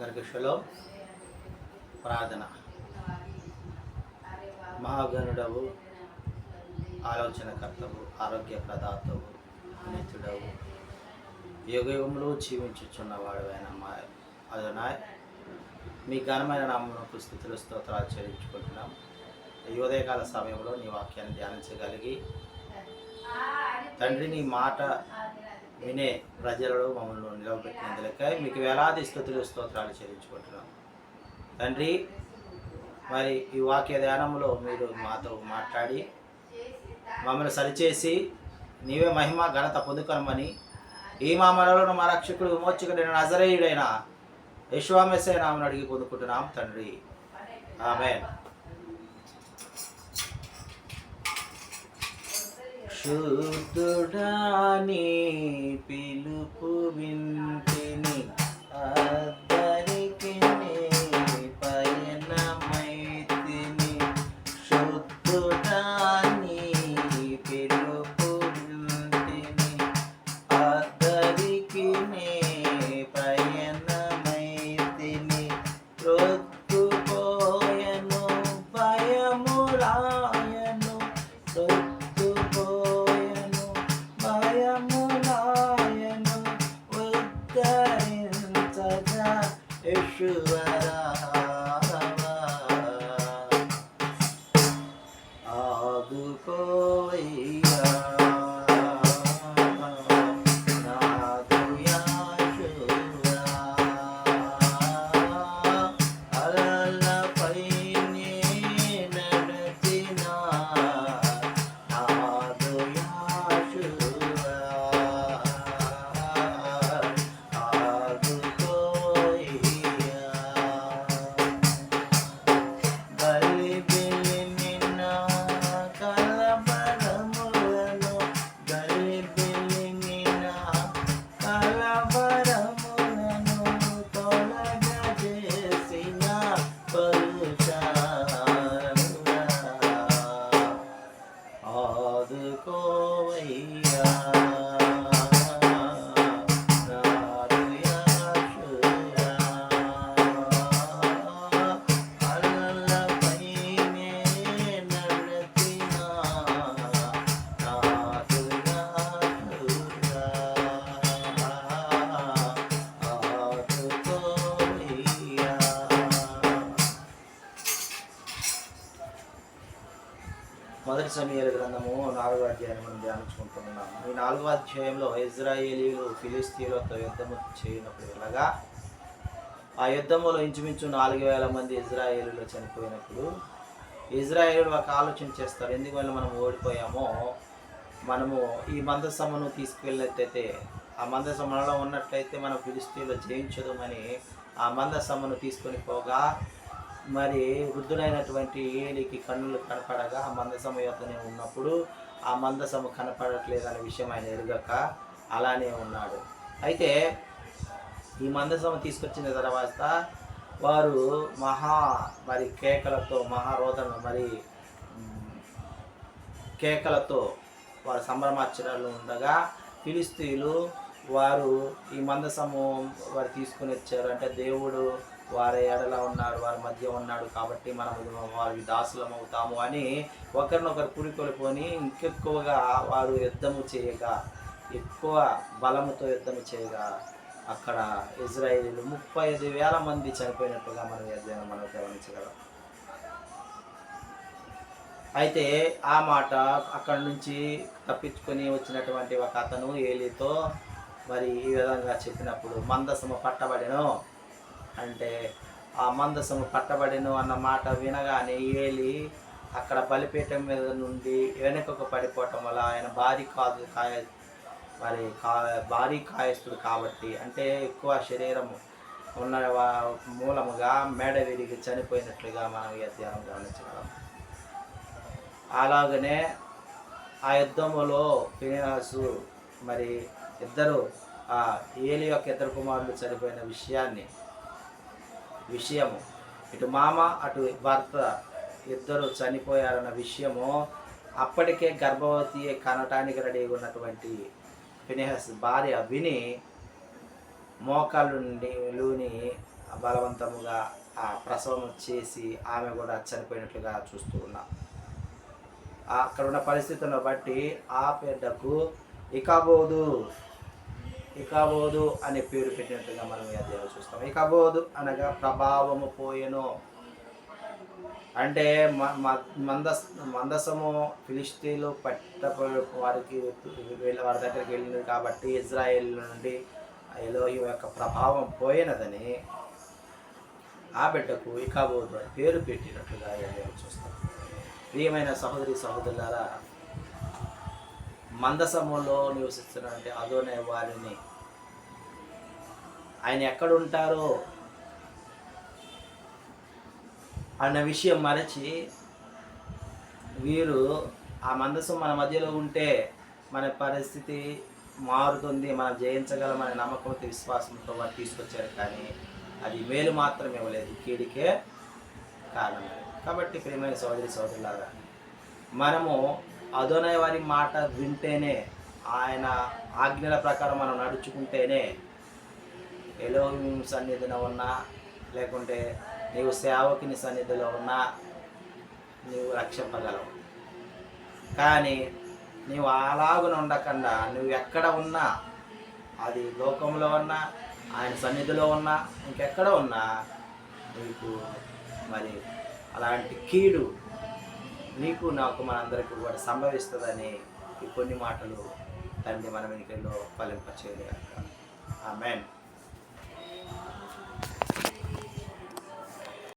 అందరికి షలో ప్రార్థన. మహాగణుడవు ఆలోచనకర్తవు ఆరోగ్య ప్రదాతవు నిత్యుడవు. యుగయుగంలో జీవించుచున్నవాడువైన మా అదనాయ్. మీ ఘనమైన నామకు స్థితులు స్తోత్రాలు చెల్లించుకుంటున్నాం. యువదయకాల సమయంలో నీ వాక్యాన్ని ధ్యానించగలిగి తండ్రి నీ మాట వినే ప్రజలలో మమ్మల్ని నిలవబెట్టినందులకై మీకు వేలాది స్థుతులు స్తోత్రాలు చెల్లించుకుంటున్నాం. తండ్రి మరి ఈ వాక్య ధ్యానంలో మీరు మాతో మాట్లాడి మమ్మల్ని సరిచేసి నీవే మహిమ ఘనత పొందుకొనమని ఈ మా మనలో మా రక్షకుడు విమోచకుడైన నజరేయుడైన యశ్వామెస్సే నామని అడిగి పొందుకుంటున్నాం తండ్రి. ఆమె శుద్ధుడాని పిలుపు వింటిని. సమయాల గ్రంథము నాలుగో అధ్యాయం మనం ధ్యానించుకుంటున్నాము. ఈ నాలుగో అధ్యాయంలో ఇజ్రాయేలీలు ఫిలిస్తీన్లతో యుద్ధము చేయనప్పుడు వెళ్ళగా ఆ యుద్ధంలో ఇంచుమించు నాలుగు వేల మంది ఇజ్రాయేలీలు చనిపోయినప్పుడు ఇజ్రాయేలీలు ఒక ఆలోచన చేస్తారు ఎందువల్ల మనం ఓడిపోయామో? మనము ఈ మందసమ్మను తీసుకువెళ్ళినట్టయితే ఆ మందసమ్మలో ఉన్నట్లయితే మనం ఫిలిస్తీన్లో జయించదమని ఆ మందసమ్మను తీసుకొని పోగా మరి వృద్ధుడైనటువంటి ఏలికి కన్నులు కనపడగా ఆ మందసమ యొక్కనే ఉన్నప్పుడు ఆ మందసము కనపడట్లేదు అనే విషయం ఆయన ఎరుగక అలానే ఉన్నాడు. అయితే ఈ మందసమ తీసుకొచ్చిన తర్వాత వారు మహా మరి కేకలతో మహారోదన మరి కేకలతో వారు సంభ్రమాచరణలు ఉండగా ఫిలిస్తీన్లు వారు ఈ మందసము వారు తీసుకుని వచ్చారు. అంటే దేవుడు వారి ఎడల ఉన్నాడు వారి మధ్య ఉన్నాడు కాబట్టి మనం వారి దాసులం అవుతాము అని ఒకరినొకరు పురికొలిపోని ఇంకెక్కువగా వారు యుద్ధము చేయగా ఎక్కువ బలముతో యుద్ధము చేయగా అక్కడ ఇజ్రాయేలీలు ముప్పై ఐదు వేల మంది చనిపోయినట్టుగా మనం ఈ అధ్యయనం మనం గమనించగలం. అయితే ఆ మాట అక్కడి నుంచి తప్పించుకొని వచ్చినటువంటి ఒక అతను ఏలితో మరి ఈ విధంగా చెప్పినప్పుడు మందసము పట్టబడెను. అంటే ఆ మందసము పట్టబడిను అన్న మాట వినగానే ఏలి అక్కడ బలిపీఠం మీద నుండి వెనుకకు పడిపోవటం వల్ల ఆయన భారీ కాదు కాయ మరి కా భారీ కాయస్తుడు కాబట్టి అంటే ఎక్కువ శరీరము ఉన్న వా- మూలముగా మేడ విరిగి చనిపోయినట్లుగా మనం ఈ అధ్యయనం గమనించగలం. అలాగనే ఆ యుద్ధములో ఫినియాసు మరి ఇద్దరు ఆ ఏలి యొక్క ఇద్దరు కుమారులు చనిపోయిన విషయాన్ని విషయము. ఇటు మామ అటు భర్త ఇద్దరు చనిపోయారన్న విషయము అప్పటికే గర్భవతి కనటానికి రెడీగా ఉన్నటువంటి ఫినిహస్ భార్య విని మోకాలు లూని బలవంతముగా ఆ ప్రసవం చేసి ఆమె కూడా చనిపోయినట్లుగా చూస్తూ ఉన్నాం. అక్కడ ఉన్న పరిస్థితులను బట్టి ఆ బిడ్డకు ఇకబోదు. ఇకబోదు అనే పేరు పెట్టినట్టుగా మనం ఈ అధ్యాయం చూస్తాం. ఇకబోదు అనగా ప్రభావము పోయెను. అంటే మ- మ- మందస్ మందసము ఫిలిస్తీన్లు పట్ట వారికి వెళ్ళ- వారి దగ్గరికి వెళ్ళింది కాబట్టి ఇజ్రాయెల్ నుండి ఎలోహిం యొక్క ప్రభావం పోయినదని ఆ బిడ్డకు ఇకాబోదు అని పేరు పెట్టినట్లుగా ఈ అధ్యాయం చూస్తాం. ప్రియమైన సహోదరి సహోదరులారా మందసములో నివసిస్తున్నటువంటి అదోనే వారిని. ఆయన ఎక్కడుంటారో అన్న విషయం మరచి వీరు ఆ మందసం మన మధ్యలో ఉంటే మన పరిస్థితి మారుతుంది మనం జయించగలమనే నమ్మకంతో విశ్వాసంతో వారు తీసుకొచ్చారు కానీ అది మేలు మాత్రం ఇవ్వలేదు. కీడికే కారణం. కాబట్టి ప్రియమైన సోదరి సోదరులారా మనము అదోనయ వారి మాట వింటేనే ఆయన ఆజ్ఞల ప్రకారం మనం నడుచుకుంటేనే ఎలోహిం సన్నిధిలో ఉన్నా లేకుంటే నీవు సేవకుని సన్నిధిలో ఉన్నా నీవు రక్షింపగలవు. కానీ నీవు అలాగున ఉండకుండా నువ్వు ఎక్కడ ఉన్నా అది లోకంలో ఉన్నా ఆయన సన్నిధిలో ఉన్నా ఇంకెక్కడ ఉన్నా నీకు మరి అలాంటి కీడు నీకు నాకు మనందరికీ కూడా సంభవిస్తుందని ఈ కొన్ని మాటలు తండ్రి మన వెనుకల్లో ఫలింపచేయలేక మ్యాన్